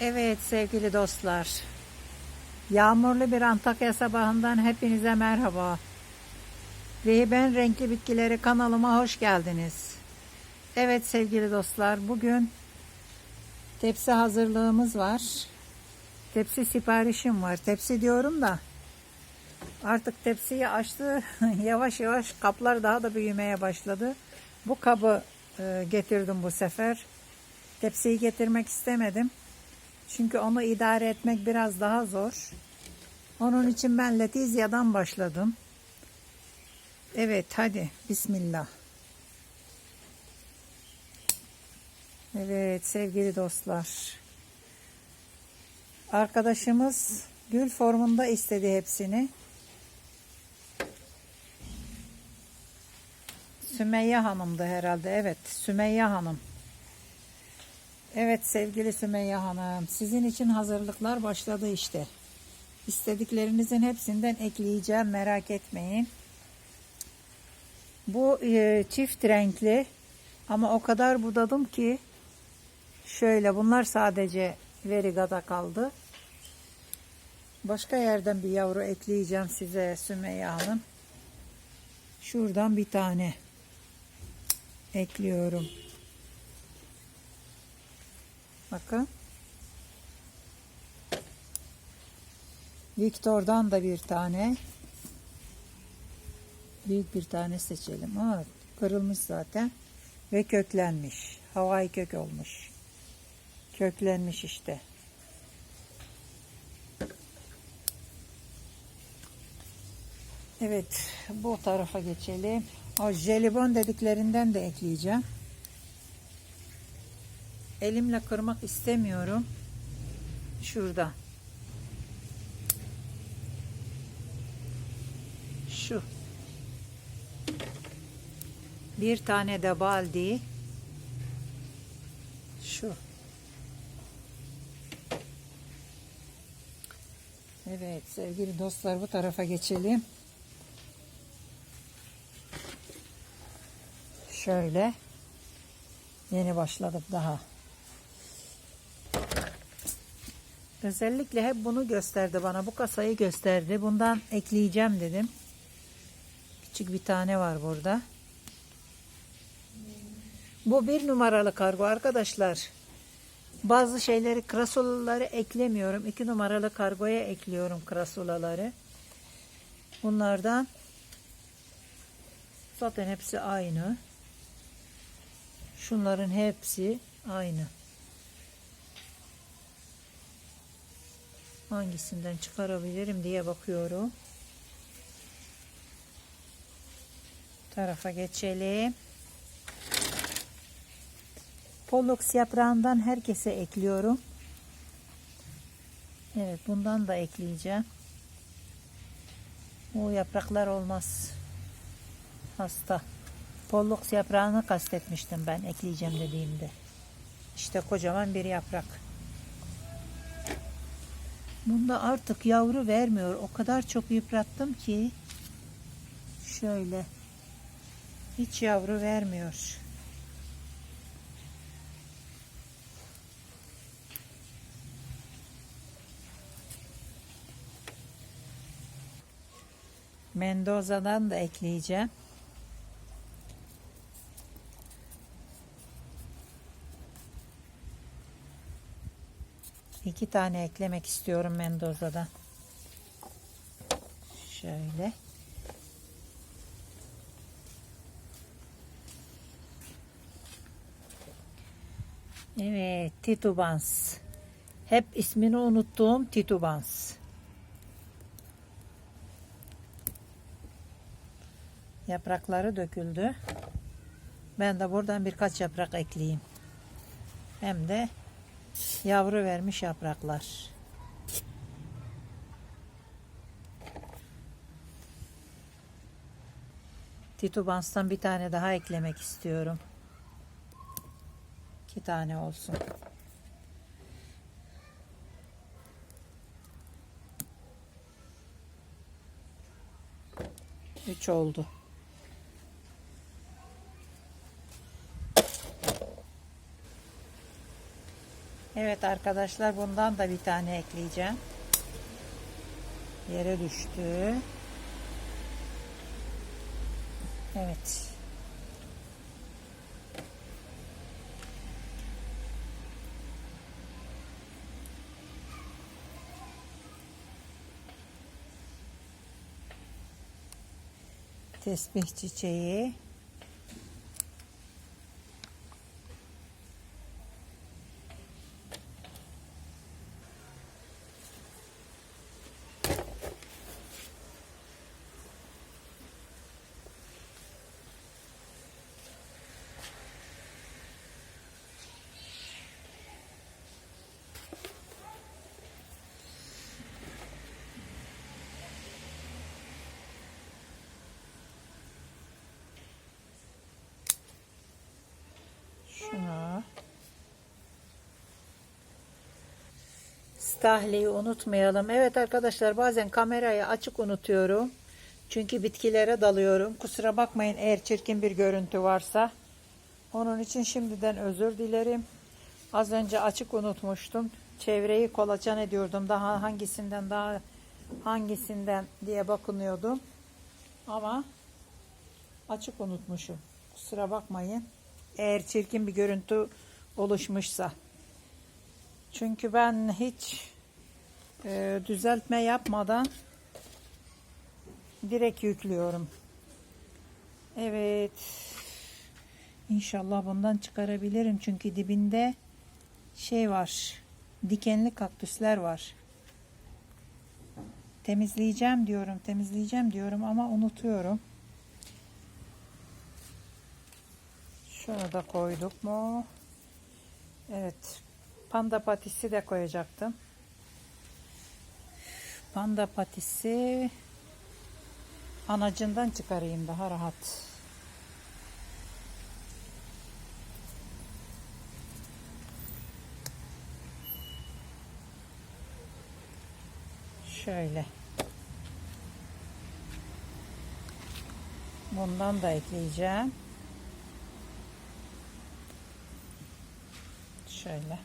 Evet sevgili dostlar. Yağmurlu bir Antakya sabahından hepinize merhaba. Ve ben Renkli Bitkileri kanalıma hoş geldiniz. Evet sevgili dostlar bugün tepsi hazırlığımız var. Tepsi siparişim var. Tepsi diyorum da artık tepsiyi açtı. yavaş yavaş kaplar daha da büyümeye başladı. Bu kabı e, getirdim bu sefer. Tepsiyi getirmek istemedim. Çünkü onu idare etmek biraz daha zor. Onun için ben Letizya'dan başladım. Evet hadi Bismillah. Evet sevgili dostlar. Arkadaşımız gül formunda istedi hepsini. Sümeyye Hanım'dı herhalde. Evet Sümeyye Hanım. Evet sevgili Sümeyye Hanım, sizin için hazırlıklar başladı işte. İstediklerinizin hepsinden ekleyeceğim, merak etmeyin. Bu e, çift renkli ama o kadar budadım ki şöyle bunlar sadece verigada kaldı. Başka yerden bir yavru ekleyeceğim size Sümeyye Hanım. Şuradan bir tane ekliyorum. Bakın. Victor'dan da bir tane. Büyük bir tane seçelim. Aa, kırılmış zaten. Ve köklenmiş. Havai kök olmuş. Köklenmiş işte. Evet. Bu tarafa geçelim. O jelibon dediklerinden de ekleyeceğim. Elimle kırmak istemiyorum. Şurada. Şu. Bir tane de baldi. Şu. Evet sevgili dostlar bu tarafa geçelim. Şöyle. Yeni başladık daha. Özellikle hep bunu gösterdi bana. Bu kasayı gösterdi. Bundan ekleyeceğim dedim. Küçük bir tane var burada. Bu bir numaralı kargo arkadaşlar. Bazı şeyleri krasulaları eklemiyorum. İki numaralı kargoya ekliyorum krasulaları. Bunlardan zaten hepsi aynı. Şunların hepsi aynı. Hangisinden çıkarabilirim diye bakıyorum. Tarafa geçelim. Pollux yaprağından herkese ekliyorum. Evet bundan da ekleyeceğim. Bu yapraklar olmaz. Hasta. Pollux yaprağını kastetmiştim ben ekleyeceğim dediğimde. İşte kocaman bir yaprak. Bunda artık yavru vermiyor. O kadar çok yıprattım ki şöyle hiç yavru vermiyor. Mendoza'dan da ekleyeceğim. İki tane eklemek istiyorum Mendoza'dan. Şöyle. Evet, titubans. Hep ismini unuttuğum titubans. Yaprakları döküldü. Ben de buradan birkaç yaprak ekleyeyim. Hem de Yavru vermiş yapraklar. Titubans'tan bir tane daha eklemek istiyorum. İki tane olsun. Üç oldu. Evet arkadaşlar bundan da bir tane ekleyeceğim. Yere düştü. Evet. Tesbih çiçeği. Şunu. Stahliyi unutmayalım. Evet arkadaşlar bazen kamerayı açık unutuyorum. Çünkü bitkilere dalıyorum. Kusura bakmayın eğer çirkin bir görüntü varsa. Onun için şimdiden özür dilerim. Az önce açık unutmuştum. Çevreyi kolaçan ediyordum. Daha hangisinden daha hangisinden diye bakınıyordum. Ama açık unutmuşum. Kusura bakmayın. Eğer çirkin bir görüntü oluşmuşsa. Çünkü ben hiç e, düzeltme yapmadan direkt yüklüyorum. Evet. İnşallah bundan çıkarabilirim. Çünkü dibinde şey var. Dikenli kaktüsler var. Temizleyeceğim diyorum, temizleyeceğim diyorum ama unutuyorum. Şunu da koyduk mu? Evet. Panda patisi de koyacaktım. Panda patisi anacından çıkarayım daha rahat. Şöyle. Bundan da ekleyeceğim. Şöyle.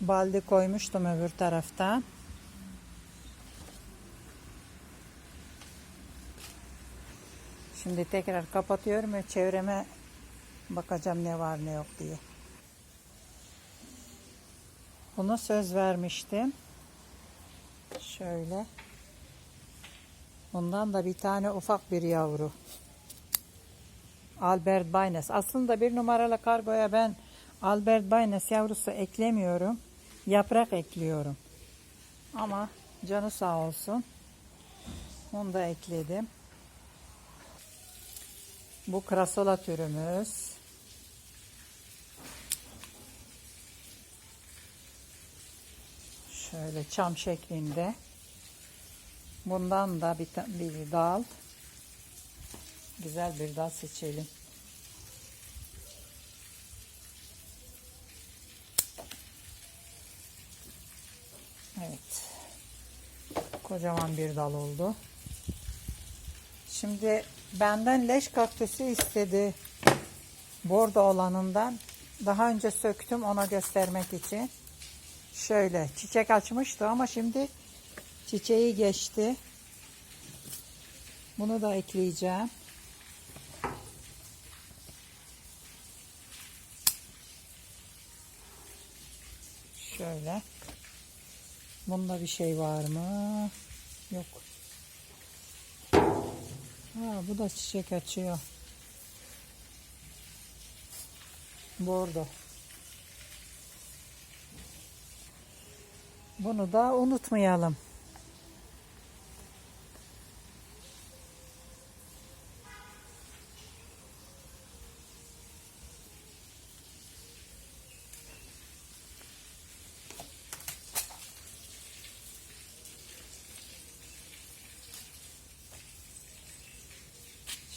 Baldi koymuştum öbür tarafta. Şimdi tekrar kapatıyorum ve çevreme bakacağım ne var ne yok diye. Buna söz vermiştim. Şöyle. Bundan da bir tane ufak bir yavru. Albert Baynes. Aslında bir numaralı kargoya ben Albert Baynes yavrusu eklemiyorum. Yaprak ekliyorum. Ama canı sağ olsun. Onu da ekledim. Bu krasola türümüz. Şöyle çam şeklinde. Bundan da bir, bir dal. Güzel bir dal seçelim. Evet. Kocaman bir dal oldu. Şimdi benden leş kaktüsü istedi. Bordo olanından. Daha önce söktüm ona göstermek için. Şöyle çiçek açmıştı ama şimdi çiçeği geçti. Bunu da ekleyeceğim. Şöyle. Bunda bir şey var mı? Yok. Ha, bu da çiçek açıyor. Bordo. Bunu da unutmayalım.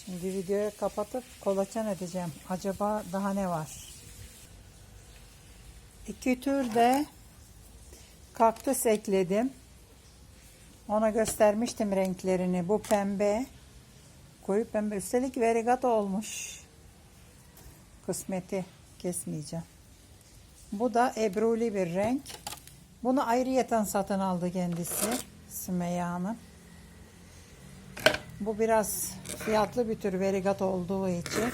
Şimdi videoyu kapatıp kolaçan edeceğim. Acaba daha ne var? İki tür de kaktüs ekledim. Ona göstermiştim renklerini. Bu pembe. Koyu pembe. Üstelik verigat olmuş. Kısmeti kesmeyeceğim. Bu da ebruli bir renk. Bunu ayrıyeten satın aldı kendisi. Sümeyye Hanım. Bu biraz fiyatlı bir tür verigat olduğu için.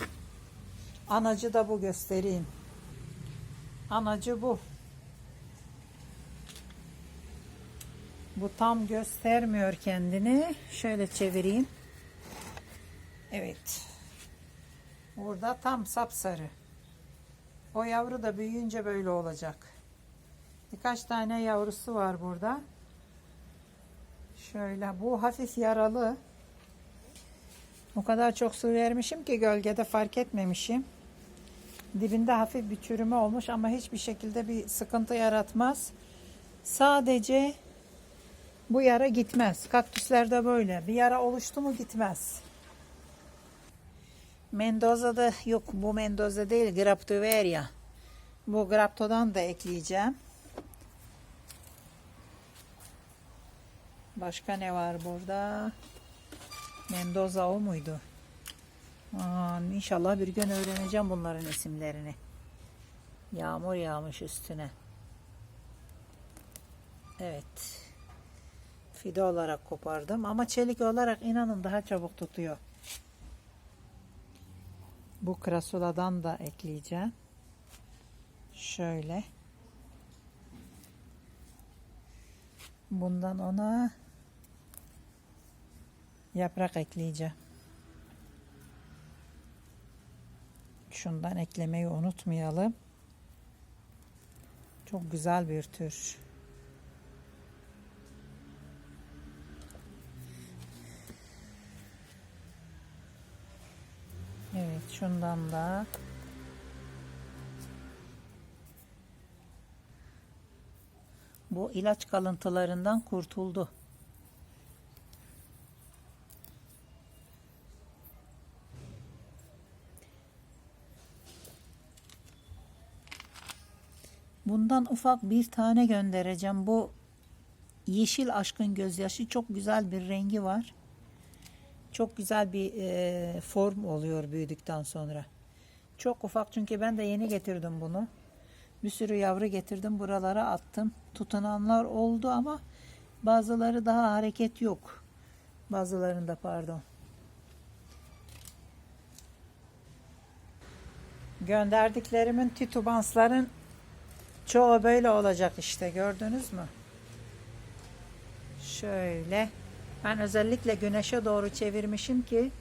Anacı da bu göstereyim. Anacı bu. Bu tam göstermiyor kendini. Şöyle çevireyim. Evet. Burada tam sapsarı. O yavru da büyüyünce böyle olacak. Birkaç tane yavrusu var burada. Şöyle bu hafif yaralı. O kadar çok su vermişim ki gölgede fark etmemişim. Dibinde hafif bir çürüme olmuş ama hiçbir şekilde bir sıkıntı yaratmaz. Sadece bu yara gitmez. Kaktüslerde böyle. Bir yara oluştu mu gitmez. Mendoza'da yok bu Mendoza değil Graptoveria. Bu Grapto'dan da ekleyeceğim. Başka ne var burada? Mendoza o muydu? Aa, inşallah bir gün öğreneceğim bunların isimlerini. Yağmur yağmış üstüne. Evet. Fide olarak kopardım ama çelik olarak inanın daha çabuk tutuyor. Bu krasula'dan da ekleyeceğim. Şöyle. Bundan ona yaprak ekleyeceğim. Şundan eklemeyi unutmayalım. Çok güzel bir tür. Evet şundan da bu ilaç kalıntılarından kurtuldu. Bundan ufak bir tane göndereceğim. Bu yeşil aşkın gözyaşı çok güzel bir rengi var. Çok güzel bir e, form oluyor büyüdükten sonra. Çok ufak çünkü ben de yeni getirdim bunu. Bir sürü yavru getirdim buralara attım. Tutunanlar oldu ama bazıları daha hareket yok. Bazılarında pardon. Gönderdiklerimin titubansların çoğu böyle olacak işte gördünüz mü? Şöyle. Ben özellikle güneşe doğru çevirmişim ki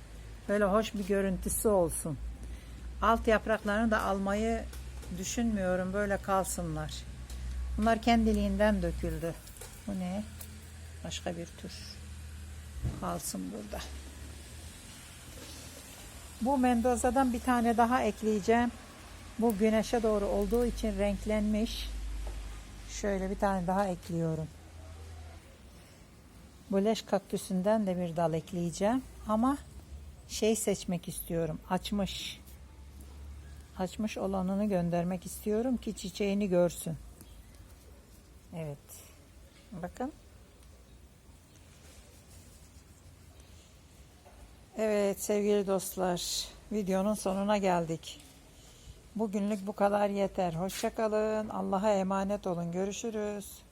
böyle hoş bir görüntüsü olsun. Alt yapraklarını da almayı düşünmüyorum. Böyle kalsınlar. Bunlar kendiliğinden döküldü. Bu ne? Başka bir tür. Kalsın burada. Bu Mendoza'dan bir tane daha ekleyeceğim. Bu güneşe doğru olduğu için renklenmiş. Şöyle bir tane daha ekliyorum. Bu leş kaktüsünden de bir dal ekleyeceğim. Ama şey seçmek istiyorum. Açmış. Açmış olanını göndermek istiyorum ki çiçeğini görsün. Evet. Bakın. Evet sevgili dostlar. Videonun sonuna geldik. Bugünlük bu kadar yeter. Hoşçakalın. Allah'a emanet olun. Görüşürüz.